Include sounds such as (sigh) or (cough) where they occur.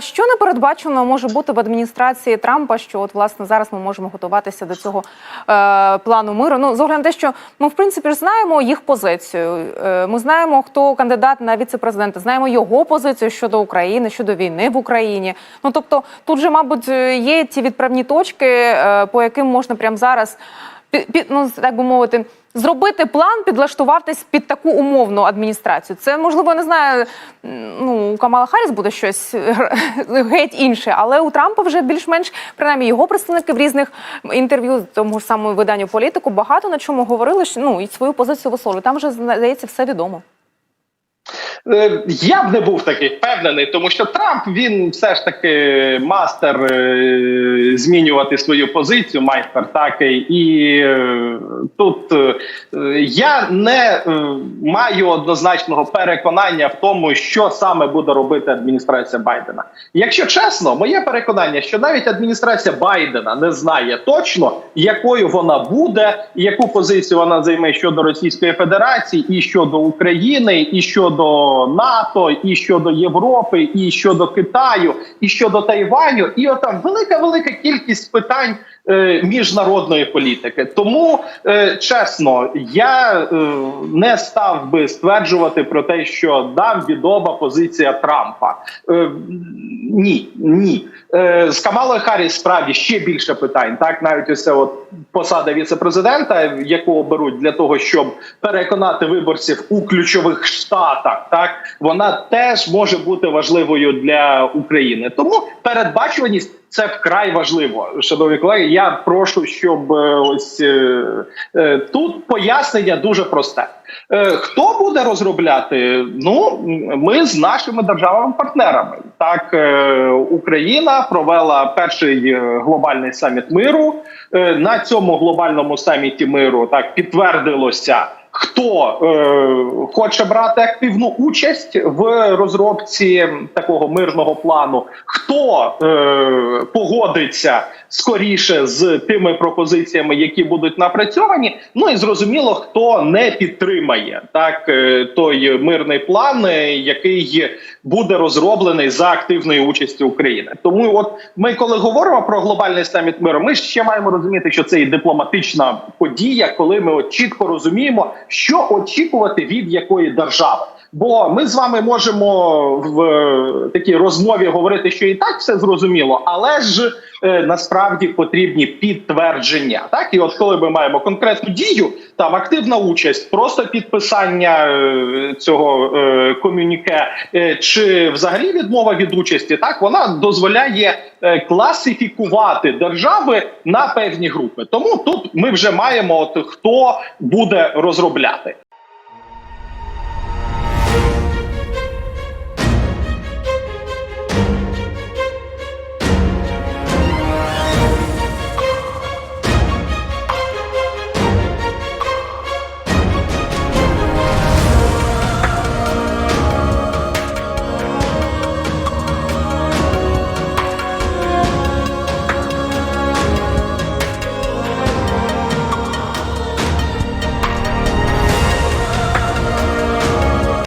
Що непередбачено може бути в адміністрації Трампа? Що от власне зараз ми можемо готуватися до цього е, плану миру? Ну з огляду на те, що ми в принципі ж знаємо їх позицію. Е, ми знаємо, хто кандидат на віце-президента, знаємо його позицію щодо України, щодо війни в Україні. Ну тобто, тут же, мабуть, є ті відправні точки, е, по яким можна прямо зараз під, ну, так би мовити. Зробити план, підлаштуватись під таку умовну адміністрацію. Це можливо не знаю. Ну у Камала Харріс буде щось (laughs) геть інше, але у Трампа вже більш-менш принаймні його представники в різних інтерв'ю тому ж самому виданню політику багато на чому говорили. що, Ну і свою позицію висловлювали. Там вже здається все відомо. Е, Я б не був такий впевнений, тому що Трамп він все ж таки мастер е, змінювати свою позицію, майстер такий, і е, тут я не маю однозначного переконання в тому, що саме буде робити адміністрація Байдена. Якщо чесно, моє переконання, що навіть адміністрація Байдена не знає точно, якою вона буде, яку позицію вона займе щодо Російської Федерації, і щодо України, і щодо НАТО, і щодо Європи, і щодо Китаю, і щодо Тайваню, і отам велика велика кількість питань е, міжнародної політики. Тому е, чесно, я е, не став би стверджувати про те, що дам відома позиція Трампа. Е, ні, ні. Е, з Камалою Харріс справді ще більше питань. Так, навіть ось це от посада віце-президента, яку беруть для того, щоб переконати виборців у ключових штатах, так вона теж може бути важливою для України. Тому передбачуваність. Це вкрай важливо, шановні колеги. Я прошу, щоб е, ось е, е, тут пояснення дуже просте. Хто буде розробляти? Ну ми з нашими державами-партнерами. Так, Україна провела перший глобальний саміт миру. На цьому глобальному саміті миру так підтвердилося. Хто е, хоче брати активну участь в розробці такого мирного плану? Хто е, погодиться скоріше з тими пропозиціями, які будуть напрацьовані? Ну і зрозуміло, хто не підтримає так е, той мирний план, е, який буде розроблений за активної участі України. Тому, от ми, коли говоримо про глобальний саміт миру, ми ще маємо розуміти, що це і дипломатична подія, коли ми от чітко розуміємо, що очікувати від якої держави. Бо ми з вами можемо в е, такій розмові говорити, що і так все зрозуміло, але ж насправді потрібні підтвердження. Так і от коли ми маємо конкретну дію, там активна участь, просто підписання е, цього е, комюніке, е, чи взагалі відмова від участі, так вона дозволяє е, класифікувати держави на певні групи. Тому тут ми вже маємо от хто буде розробляти.